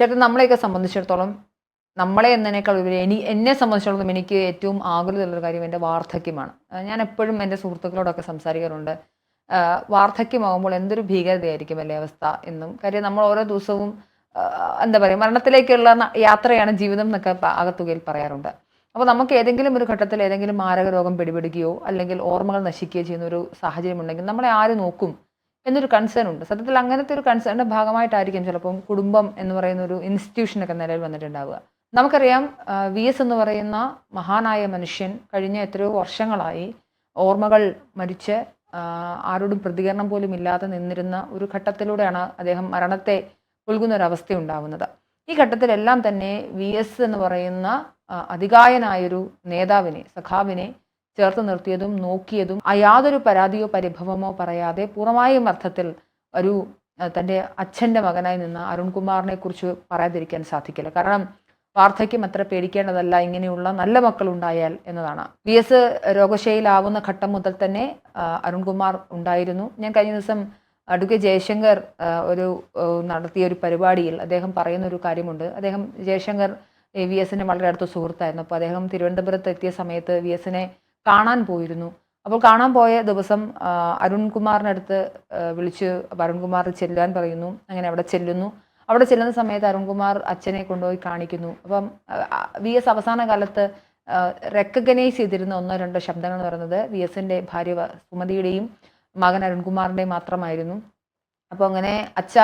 ചേട്ടൻ നമ്മളെയൊക്കെ സംബന്ധിച്ചിടത്തോളം നമ്മളെ എന്നതിനേക്കാൾ ഉപരി എനി എന്നെ സംബന്ധിച്ചിടത്തോളം എനിക്ക് ഏറ്റവും ആകുലതയുള്ളൊരു കാര്യം എന്റെ വാർദ്ധക്യമാണ്. ഞാൻ എപ്പോഴും എന്റെ സുഹൃത്തുക്കളോടൊക്കെ സംസാരിക്കാറുണ്ട്. വാർദ്ധക്യമാകുമ്പോൾ എന്തൊരു ഭീകരതയായിരിക്കും അല്ലേ അവസ്ഥ എന്നും. കാര്യം നമ്മൾ ഓരോ ദിവസവും എന്താ പറയുക മരണത്തിലേക്കുള്ള യാത്രയാണ് ജീവിതം എന്നൊക്കെ ആകത്തുകയിൽ പറയാറുണ്ട്. അപ്പോൾ നമുക്ക് ഏതെങ്കിലും ഒരു ഘട്ടത്തിൽ ഏതെങ്കിലും മാരക രോഗം പിടിപെടുകയോ അല്ലെങ്കിൽ ഓർമ്മകൾ നശിക്കുകയോ ചെയ്യുന്ന ഒരു സാഹചര്യം ഉണ്ടെങ്കിൽ നമ്മളെ ആര് നോക്കും? എന്നൊരു കൺസേൺ ഉണ്ട്. സത്യത്തിൽ അങ്ങനത്തെ ഒരു കൺസേണിന്റെ ഭാഗമായിട്ടായിരിക്കും ചിലപ്പം കുടുംബം എന്ന് പറയുന്ന ഒരു ഇൻസ്റ്റിറ്റ്യൂഷനൊക്കെ നിലയിൽ വന്നിട്ടുണ്ടാവുക. നമുക്കറിയാം വി എസ് എന്ന് പറയുന്ന മഹാനായ മനുഷ്യൻ കഴിഞ്ഞ എത്രയോ വർഷങ്ങളായി ഓർമ്മകൾ മരിച്ച് ആരോടും പ്രതികരണം പോലും ഇല്ലാതെ നിന്നിരുന്ന ഒരു ഘട്ടത്തിലൂടെയാണ് അദ്ദേഹം മരണത്തെ ഒഴുകുന്ന ഒരു അവസ്ഥ ഉണ്ടാവുന്നത്. ഈ ഘട്ടത്തിലെല്ലാം തന്നെ വി എസ് എന്ന് പറയുന്ന അധികായനായൊരു നേതാവിനെ സഖാവിനെ ചേർത്ത് നിർത്തിയതും നോക്കിയതും യാതൊരു പരാതിയോ പരിഭവമോ പറയാതെ പൂർണമായും അർത്ഥത്തിൽ ഒരു തന്റെ അച്ഛന്റെ മകനായി നിന്ന് അരുൺകുമാറിനെ കുറിച്ച് പറയാതിരിക്കാൻ സാധിക്കില്ല. കാരണം വാർദ്ധക്യം അത്ര പേടിക്കേണ്ടതല്ല ഇങ്ങനെയുള്ള നല്ല മക്കളുണ്ടായാൽ എന്നതാണ്. വി. എസ്. രോഗശയിലാവുന്ന ഘട്ടം മുതൽ തന്നെ അരുൺകുമാർ ഉണ്ടായിരുന്നു. ഞാൻ കഴിഞ്ഞ ദിവസം അഡ്വക്കേറ്റ് ജയശങ്കർ ഒരു നടത്തിയ ഒരു പരിപാടിയിൽ അദ്ദേഹം പറയുന്ന ഒരു കാര്യമുണ്ട്. അദ്ദേഹം ജയശങ്കർ വി എസിനെ വളരെ അടുത്ത സുഹൃത്തായിരുന്നു. അപ്പോൾ അദ്ദേഹം തിരുവനന്തപുരത്ത് എത്തിയ സമയത്ത് വി എസിനെ കാണാൻ പോയിരുന്നു. അപ്പോൾ കാണാൻ പോയ ദിവസം അരുൺകുമാറിനടുത്ത് വിളിച്ച് അരുൺകുമാർ ചെല്ലാൻ പറയുന്നു. അങ്ങനെ അവിടെ ചെല്ലുന്നു. അവിടെ ചെല്ലുന്ന സമയത്ത് അരുൺകുമാർ അച്ഛനെ കൊണ്ടുപോയി കാണിക്കുന്നു. അപ്പം വി എസ് അവസാന കാലത്ത് റെക്കഗ്നൈസ് ചെയ്തിരുന്ന ഒന്നോ രണ്ടോ ശബ്ദങ്ങൾ എന്ന് പറയുന്നത് വി എസിന്റെ ഭാര്യ സുമതിയുടെയും മകൻ അരുൺകുമാറിന്റെയും മാത്രമായിരുന്നു. അപ്പോൾ അങ്ങനെ അച്ഛ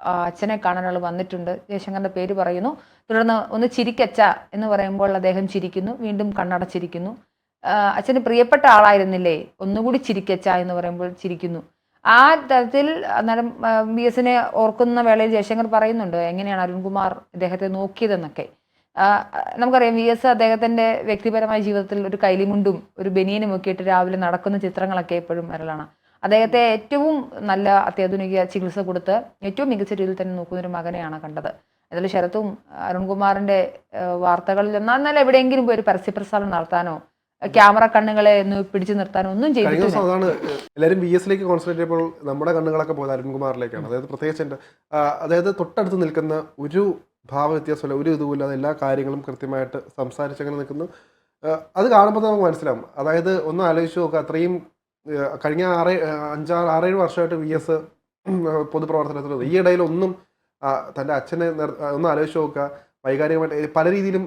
അച്ഛനെ കാണാൻ ആൾ വന്നിട്ടുണ്ട്. ജയശങ്കറിന്റെ പേര് പറയുന്നു. തുടർന്ന് ഒന്ന് ചിരിക്കച്ച എന്ന് പറയുമ്പോൾ അദ്ദേഹം ചിരിക്കുന്നു. വീണ്ടും കണ്ണടച്ചിരിക്കുന്നു. അച്ഛന് പ്രിയപ്പെട്ട ആളായിരുന്നില്ലേ? ഒന്നുകൂടി ചിരിക്കച്ച എന്ന് പറയുമ്പോൾ ചിരിക്കുന്നു. ആ തരത്തിൽ അന്നേരം ബി എസിനെ ഓർക്കുന്ന വേളയിൽ ജയശങ്കർ പറയുന്നുണ്ട് എങ്ങനെയാണ് അരുൺകുമാർ അദ്ദേഹത്തെ നോക്കിയതെന്നൊക്കെ? നമുക്കറിയാം വി എസ് അദ്ദേഹത്തിന്റെ വ്യക്തിപരമായ ജീവിതത്തിൽ ഒരു കൈലിമുണ്ടും ഒരു ബനിയനും ഒക്കെ ഇട്ട് രാവിലെ നടക്കുന്ന ചിത്രങ്ങളൊക്കെ എപ്പോഴും വരലാണ് അദ്ദേഹത്തെ ഏറ്റവും നല്ല അത്യാധുനിക ചികിത്സ കൊടുത്ത് ഏറ്റവും മികച്ച രീതിയിൽ തന്നെ നോക്കുന്ന ഒരു മകനെയാണ് കണ്ടത്. അതിൽ ശരത്തും അരുൺകുമാറിന്റെ വാർത്തകളിൽ എന്നാൽ എവിടെയെങ്കിലും പോയി ഒരു പരസ്യപ്രസാരം നടത്താനോ ക്യാമറ കണ്ണുകളെ ഒന്ന് പിടിച്ചു നിർത്താനോ ഒന്നും ചെയ്തിട്ടില്ല. അതാണ് എല്ലാവരും ബി എസിലേക്ക് കോൺസെൻട്രേറ്റ് ചെയ്യുമ്പോൾ നമ്മുടെ കണ്ണുകളൊക്കെ പോയത് അരുൺകുമാറിലേക്കാണ് അതായത് പ്രത്യേകിച്ച് എന്റെ അതായത് തൊട്ടടുത്ത് നിൽക്കുന്ന ഒരു ഭാവ വ്യത്യാസമില്ല ഒരു ഇതുമില്ലാതെ എല്ലാ കാര്യങ്ങളും കൃത്യമായിട്ട് സംസാരിച്ചങ്ങനെ നിൽക്കുന്നു. അത് കാണുമ്പോൾ നമുക്ക് മനസ്സിലാവും. അതായത് ഒന്ന് ആലോചിച്ച് നോക്കുക അത്രയും കഴിഞ്ഞ ആറ് അഞ്ചാറ് ആറേഴ് വർഷമായിട്ട് വി എസ് പൊതുപ്രവർത്തനത്തിൽ ഈ ഇടയിൽ ഒന്നും തന്റെ അച്ഛനെ ഒന്ന് ആലോചിച്ച് നോക്കുക വൈകാരികമായിട്ട് പല രീതിയിലും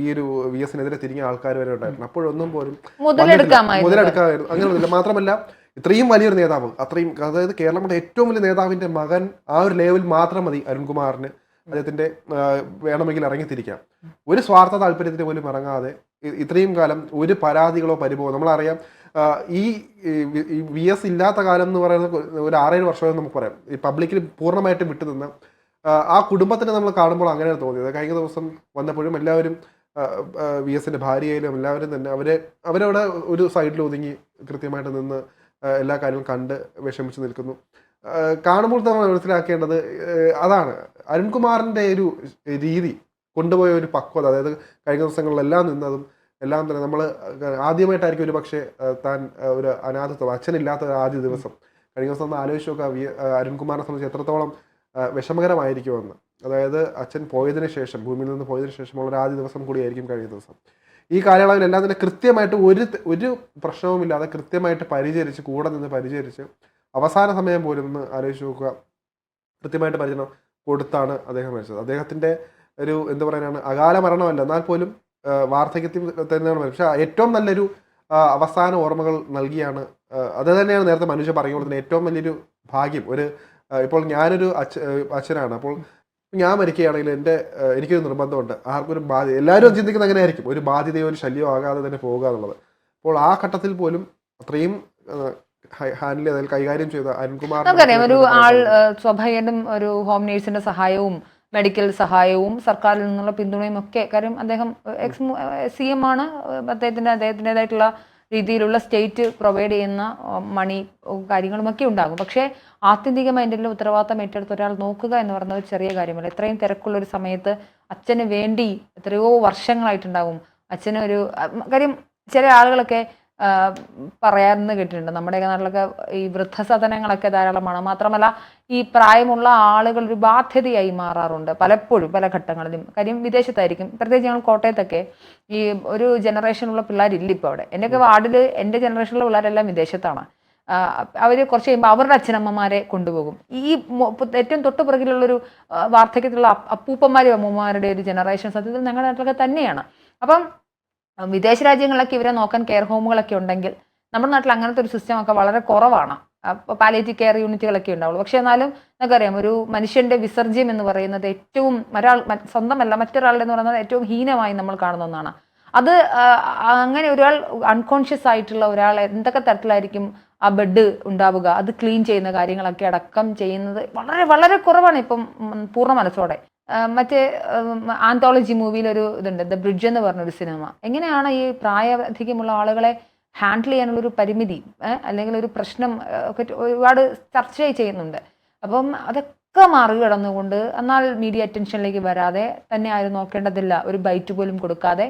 ഈ ഒരു വി എസിനെതിരെ തിരിഞ്ഞ ആൾക്കാർ വരെ ഉണ്ടായിരുന്നു. അപ്പോഴൊന്നും പോലും മുതലെടുക്കാമായിരുന്നു. അങ്ങനെയൊന്നുമില്ല. മാത്രമല്ല ഇത്രയും വലിയൊരു നേതാവ് അത്രയും അതായത് കേരളം ഏറ്റവും വലിയ നേതാവിന്റെ മകൻ ആ ഒരു ലെവൽ മാത്രം മതി അരുൺകുമാറിന്. അദ്ദേഹത്തിന്റെ വേണമെങ്കിൽ ഇറങ്ങിത്തിരിക്കാം. ഒരു സ്വാർത്ഥ താല്പര്യത്തിന് പോലും ഇറങ്ങാതെ ഇത്രയും കാലം ഒരു പരാതികളോ പരിഭവോ നമ്മളറിയാം ഈ വി എസ് ഇല്ലാത്ത കാലം എന്ന് പറയുന്നത് ഒരു ആറേഴ് വർഷമെന്ന് നമുക്ക് പറയാം. ഈ പബ്ലിക്കിൽ പൂർണമായിട്ടും വിട്ടുനിന്ന ആ, കുടുംബത്തിനെ നമ്മൾ കാണുമ്പോൾ അങ്ങനെയാണ് തോന്നിയത്. കഴിഞ്ഞ ദിവസം വന്നപ്പോഴും എല്ലാവരും വി എസിന്റെ ഭാര്യയിലും എല്ലാവരും തന്നെ അവരെ അവരവിടെ ഒരു സൈഡിൽ ഒതുങ്ങി കൃത്യമായിട്ട് നിന്ന് എല്ലാ കാര്യങ്ങളും കണ്ട് വിഷമിച്ച് നിൽക്കുന്നു. കാണുമ്പോൾ നമ്മൾ മനസ്സിലാക്കേണ്ടത് അതാണ്. അരുൺകുമാറിന്റെ ഒരു രീതി കൊണ്ടുപോയ ഒരു പക്വത അതായത് കഴിഞ്ഞ ദിവസങ്ങളിലെല്ലാം നിന്നതും എല്ലാം തന്നെ നമ്മൾ ആദ്യമായിട്ടായിരിക്കും ഒരു പക്ഷേ താൻ ഒരു അനാഥത്വം അച്ഛനില്ലാത്ത ഒരു ആദ്യ ദിവസം. കഴിഞ്ഞ ദിവസം ഒന്ന് ആലോചിച്ച് നോക്കുക അരുൺകുമാറിനെ സംബന്ധിച്ച് എത്രത്തോളം വിഷമകരമായിരിക്കുമെന്ന്. അതായത് അച്ഛൻ പോയതിന് ശേഷം ഭൂമിയിൽ നിന്ന് പോയതിനു ശേഷമുള്ള ഒരു ആദ്യ ദിവസം കൂടിയായിരിക്കും കഴിഞ്ഞ ദിവസം. ഈ കാലയളവിൽ എല്ലാം തന്നെ കൃത്യമായിട്ട് ഒരു ഒരു പ്രശ്നവുമില്ലാതെ കൃത്യമായിട്ട് പരിചരിച്ച് കൂടെ നിന്ന് പരിചരിച്ച് അവസാന സമയം പോലും ഒന്ന് ആലോചിച്ച് നോക്കുക. കൃത്യമായിട്ട് പരിചരണം കൊടുത്താണ് അദ്ദേഹം മരിച്ചത്. അദ്ദേഹത്തിന്റെ ഒരു എന്ത് പറയാനാണ് അകാല മരണമല്ല എന്നാൽ പോലും വാർദ്ധക്യത്തിൽ തന്നെയാണ് പക്ഷെ ഏറ്റവും നല്ലൊരു അവസാന ഓർമ്മകൾ നൽകിയാണ് അത് തന്നെയാണ് നേരത്തെ മനുഷ്യ തന്നെ ഏറ്റവും വലിയൊരു ഭാഗ്യം. ഒരു ഇപ്പോൾ ഞാനൊരു അച്ഛ അച്ഛനാണ്. അപ്പോൾ ഞാൻ മരിക്കുകയാണെങ്കിൽ എന്റെ എനിക്കൊരു നിർബന്ധമുണ്ട്. ആർക്കൊരു ബാധ്യത എല്ലാവരും ചിന്തിക്കുന്നത് അങ്ങനെ ആയിരിക്കും ഒരു ബാധ്യതയോ ഒരു ശല്യമോ ആകാതെ തന്നെ പോകുക എന്നുള്ളത്. അപ്പോൾ ആ ഘട്ടത്തിൽ പോലും അത്രയും ഹാൻഡിൽ ചെയ്ത കൈകാര്യം ചെയ്ത അരുൺകുമാർ നമുക്കറിയാം ഒരു ആൾ സ്വാഭാവികമായിട്ടും ഒരു ഹോം നേഴ്സിന്റെ സഹായവും മെഡിക്കൽ സഹായവും സർക്കാരിൽ നിന്നുള്ള പിന്തുണയും ഒക്കെ. കാര്യം അദ്ദേഹം എക്സ് സി എം ആണ്. അദ്ദേഹത്തിന്റെ അദ്ദേഹത്തിന്റെതായിട്ടുള്ള രീതിയിലുള്ള സ്റ്റേറ്റ് പ്രൊവൈഡ് ചെയ്യുന്ന മണി കാര്യങ്ങളുമൊക്കെ ഉണ്ടാകും. പക്ഷേ ആത്യന്തികമായി എന്റെ ഉത്തരവാദിത്തം ഏറ്റെടുത്ത് ഒരാൾ നോക്കുക എന്ന് പറയുന്നത് ചെറിയ കാര്യമല്ല. ഇത്രയും തിരക്കുള്ള ഒരു സമയത്ത് അച്ഛന് വേണ്ടി എത്രയോ വർഷങ്ങളായിട്ടുണ്ടാകും അച്ഛന് ഒരു കാര്യം ചില ആളുകളൊക്കെ പറയാമെന്ന് കേട്ടിട്ടുണ്ട്. നമ്മുടെയൊക്കെ നാട്ടിലൊക്കെ ഈ വൃദ്ധസദനങ്ങളൊക്കെ ധാരാളമാണ്. മാത്രമല്ല ഈ പ്രായമുള്ള ആളുകൾ ഒരു ബാധ്യതയായി മാറാറുണ്ട്. പലപ്പോഴും പല ഘട്ടങ്ങളിലും. കാര്യം വിദേശത്തായിരിക്കും. പ്രത്യേകിച്ച് ഞങ്ങൾ കോട്ടയത്തൊക്കെ ഈ ഒരു ജനറേഷനുള്ള പിള്ളേരില്ല ഇപ്പോൾ അവിടെ. എന്റെയൊക്കെ വാർഡിൽ എന്റെ ജനറേഷനിലുള്ള പിള്ളേരെല്ലാം വിദേശത്താണ്. അവർ കുറച്ച് കഴിയുമ്പോൾ അവരുടെ അച്ഛനമ്മമാരെ കൊണ്ടുപോകും. ഈ ഏറ്റവും തൊട്ട് പുറകിലുള്ളൊരു വാർദ്ധക്യത്തിലുള്ള അപ്പ- അപ്പൂപ്പന്മാരും അമ്മൂമ്മമാരുടെ ഒരു ജനറേഷൻ സത്യത്തിൽ ഞങ്ങളുടെ നാട്ടിലൊക്കെ തന്നെയാണ്. അപ്പം വിദേശ രാജ്യങ്ങളിലൊക്കെ ഇവരെ നോക്കാൻ കെയർ ഹോമുകളൊക്കെ ഉണ്ടെങ്കിൽ നമ്മുടെ നാട്ടിൽ അങ്ങനത്തെ ഒരു സിസ്റ്റം ഒക്കെ വളരെ കുറവാണ്. പാലിയേറ്റീവ് കെയർ യൂണിറ്റുകളൊക്കെ ഉണ്ടാവുള്ളൂ. പക്ഷേ എന്നാലും നമുക്കറിയാം ഒരു മനുഷ്യന്റെ വിസർജ്യം എന്ന് പറയുന്നത് ഏറ്റവും ഒരാൾ സ്വന്തമല്ല മറ്റൊരാളുടെ എന്ന് പറയുന്നത് ഏറ്റവും ഹീനമായി നമ്മൾ കാണുന്ന ഒന്നാണ്. അത് അങ്ങനെ ഒരാൾ അൺകോൺഷ്യസ് ആയിട്ടുള്ള ഒരാൾ എന്തൊക്കെ തരത്തിലായിരിക്കും ആ ബെഡ് ഉണ്ടാവുക? അത് ക്ലീൻ ചെയ്യുന്ന കാര്യങ്ങളൊക്കെ അടക്കം ചെയ്യുന്നത് വളരെ വളരെ കുറവാണ് ഇപ്പം പൂർണ മനസ്സോടെ. മറ്റേ ആന്തോളജി മൂവിയിൽ ഒരു ഇതുണ്ട് ദ ബ്രിഡ്ജ് എന്ന് പറഞ്ഞൊരു സിനിമ എങ്ങനെയാണ് ഈ പ്രായധികമുള്ള ആളുകളെ ഹാൻഡിൽ ചെയ്യാനുള്ള ഒരു പരിമിതി അല്ലെങ്കിൽ ഒരു പ്രശ്നം ഒക്കെ ഒരുപാട് ചർച്ച ചെയ്യുന്നുണ്ട്. അപ്പം അതൊക്കെ മറികടന്നുകൊണ്ട് എന്നാൽ മീഡിയ അറ്റൻഷനിലേക്ക് വരാതെ തന്നെ ആരും നോക്കേണ്ടതില്ല ഒരു ബൈറ്റ് പോലും കൊടുക്കാതെ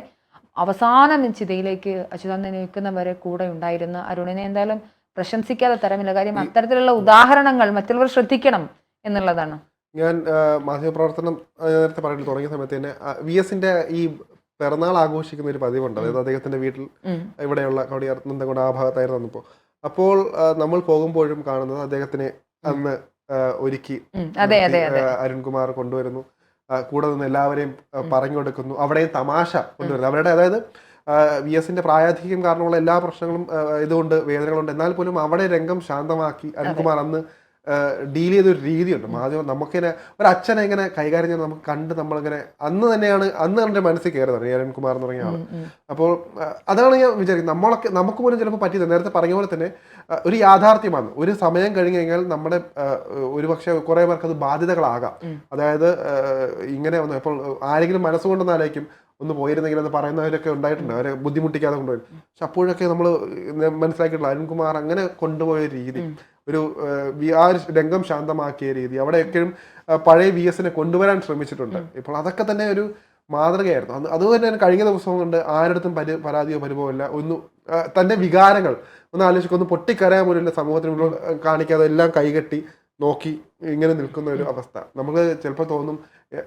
അവസാന ചിതയിലേക്ക് അച്യുതാനന്ദൻ നിൽക്കുന്നവരെ കൂടെ ഉണ്ടായിരുന്ന അരുണിനെ എന്തായാലും പ്രശംസിക്കാതെ തരമില്ല. കാര്യം അത്തരത്തിലുള്ള ഉദാഹരണങ്ങൾ മറ്റുള്ളവർ ശ്രദ്ധിക്കണം എന്നുള്ളതാണ്. ഞാൻ മാധ്യമപ്രവർത്തനം നേരത്തെ പറയുന്നത് തുടങ്ങിയ സമയത്ത് തന്നെ വി എസിന്റെ ഈ പിറന്നാൾ ആഘോഷിക്കുന്ന ഒരു പതിവുണ്ട്. അതായത് അദ്ദേഹത്തിന്റെ വീട്ടിൽ ഇവിടെയുള്ള കവടിയാർ നന്ദകൊണ്ട് ആ ഭാഗത്തായിരുന്നു വന്നപ്പോൾ അപ്പോൾ നമ്മൾ പോകുമ്പോഴും കാണുന്നത് അദ്ദേഹത്തിനെ അന്ന് ഒരുക്കി അരുൺകുമാർ കൊണ്ടുവരുന്നു. കൂടെ നിന്ന് എല്ലാവരെയും പറഞ്ഞു കൊടുക്കുന്നു. അവിടെയും തമാശ കൊണ്ടുവരുന്നു. അവരുടെ അതായത് വി എസിന്റെ പ്രായാധിക്യം കാരണമുള്ള എല്ലാ പ്രശ്നങ്ങളും ഇതുകൊണ്ട് വേദനകളുണ്ട്. എന്നാൽ പോലും അവിടെ രംഗം ശാന്തമാക്കി അരുൺകുമാർ അന്ന് ഡീൽ ചെയ്ത ഒരു രീതിയുണ്ട്. മാധ്യമം നമുക്കിങ്ങനെ ഒരു അച്ഛനെ ഇങ്ങനെ കൈകാര്യം ചെയ്യാൻ നമുക്ക് കണ്ട് നമ്മളിങ്ങനെ അന്ന് തന്നെയാണ് അന്ന് എന്റെ മനസ്സിൽ കയറുന്നത്. അരുൺ കുമാർ എന്ന് പറഞ്ഞ. അപ്പോൾ അതാണ് ഞാൻ വിചാരിക്കുന്നത്. നമ്മളൊക്കെ നമുക്ക് പോലും ചിലപ്പോൾ പറ്റിയത് നേരത്തെ പറഞ്ഞ പോലെ തന്നെ ഒരു യാഥാർത്ഥ്യമാണ്. ഒരു സമയം കഴിഞ്ഞ് കഴിഞ്ഞാൽ നമ്മുടെ ഒരുപക്ഷെ ഒരു പക്ഷേ കുറേ പേർക്ക് അത് ബാധ്യതകളാകാം. അതായത് ഇങ്ങനെ വന്നു ഇപ്പോൾ ആരെങ്കിലും മനസ്സുകൊണ്ടെന്നാലേക്കും ഒന്ന് പോയിരുന്നെങ്കിൽ എന്ന് പറയുന്നവരൊക്കെ ഉണ്ടായിട്ടുണ്ട്. അവരെ ബുദ്ധിമുട്ടിക്കാതെ കൊണ്ടുപോയി. പക്ഷെ അപ്പോഴൊക്കെ നമ്മൾ മനസ്സിലാക്കിയിട്ടുള്ള അരുൺകുമാർ അങ്ങനെ കൊണ്ടുപോയ രീതി ഒരു ആ, ഒരു രംഗം ശാന്തമാക്കിയ രീതി അവിടെ എപ്പോഴും പഴയ വി എസിനെ കൊണ്ടുവരാൻ ശ്രമിച്ചിട്ടുണ്ട്. ഇപ്പോൾ അതൊക്കെ തന്നെ ഒരു മാതൃകയായിരുന്നു. അത് അതുപോലെ തന്നെ കഴിഞ്ഞ ദിവസം കൊണ്ട് ആരുടെ പരി പരാതിയോ പരിഭവമില്ല ഒന്ന് തന്റെ തന്റെ വികാരങ്ങൾ ഒന്ന് ആലോചിക്കുക ഒന്ന് പൊട്ടിക്കരയാൻ പോലും ഇല്ല സമൂഹത്തിന് കാണിക്കാതെ എല്ലാം കൈകെട്ടി നോക്കി ഇങ്ങനെ നിൽക്കുന്ന ഒരു അവസ്ഥ. നമുക്ക് ചിലപ്പോൾ തോന്നും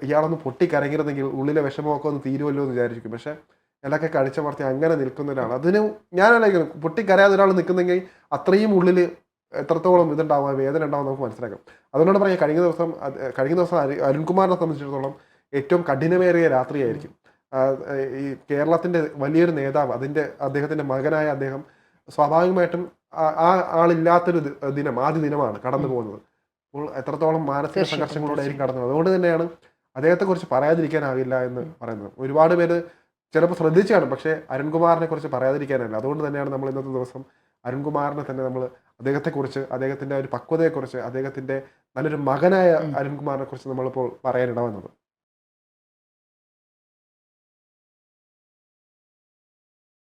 ഇയാളൊന്ന് പൊട്ടി പൊട്ടിക്കരങ്ങിരുന്നെങ്കിൽ ഉള്ളിലെ വിഷമമൊക്കെ ഒന്ന് തീരുമല്ലോ എന്ന് വിചാരിക്കും. പക്ഷെ ഇയാളൊക്കെ കടിച്ചമർത്തി അങ്ങനെ നിൽക്കുന്ന ഒരാൾ അതിന് ഞാൻ ആലോചിക്കുന്നു പൊട്ടിക്കരയാതെ ഒരാൾ നിൽക്കുന്നെങ്കിൽ അത്രയും ഉള്ളിൽ എത്രത്തോളം ഇതുണ്ടാവുക വേദന ഉണ്ടാവും നമുക്ക് മനസ്സിലാക്കാം. അതുകൊണ്ടാണ് പറയാം കഴിഞ്ഞ ദിവസം കഴിഞ്ഞ ദിവസം അരു- അരുൺകുമാറിനെ സംബന്ധിച്ചിടത്തോളം ഏറ്റവും കഠിനമേറിയ രാത്രിയായിരിക്കും. ഈ കേരളത്തിന്റെ വലിയൊരു നേതാവ് അതിന്റെ അദ്ദേഹത്തിന്റെ മകനായ അദ്ദേഹം സ്വാഭാവികമായിട്ടും ആ ആളില്ലാത്തൊരു ദിനം ആദ്യ ദിനമാണ് കടന്നു പോകുന്നത് അപ്പോൾ എത്രത്തോളം മാനസിക സംഘർഷങ്ങളോടെ സംഘർഷങ്ങളിലൂടെ ആയിരിക്കും കടന്നത്. അതുകൊണ്ട് തന്നെയാണ് അദ്ദേഹത്തെ കുറിച്ച് പറയാതിരിക്കാനാവില്ല എന്ന് പറയുന്നത്. ഒരുപാട് പേര് ചിലപ്പോൾ ശ്രദ്ധിച്ചാണ് പക്ഷേ അരുൺകുമാറിനെ കുറിച്ച് പറയാതിരിക്കാനല്ല. അതുകൊണ്ട് തന്നെയാണ് നമ്മൾ ഇന്നത്തെ ദിവസം അരുൺകുമാറിനെ തന്നെ നമ്മൾ അദ്ദേഹത്തെക്കുറിച്ച് അദ്ദേഹത്തിന്റെ ഒരു പക്വതയെക്കുറിച്ച് അദ്ദേഹത്തിന്റെ നല്ലൊരു മകനായ അരുൺകുമാറിനെ കുറിച്ച് നമ്മളിപ്പോൾ പറയാനിട വന്നത്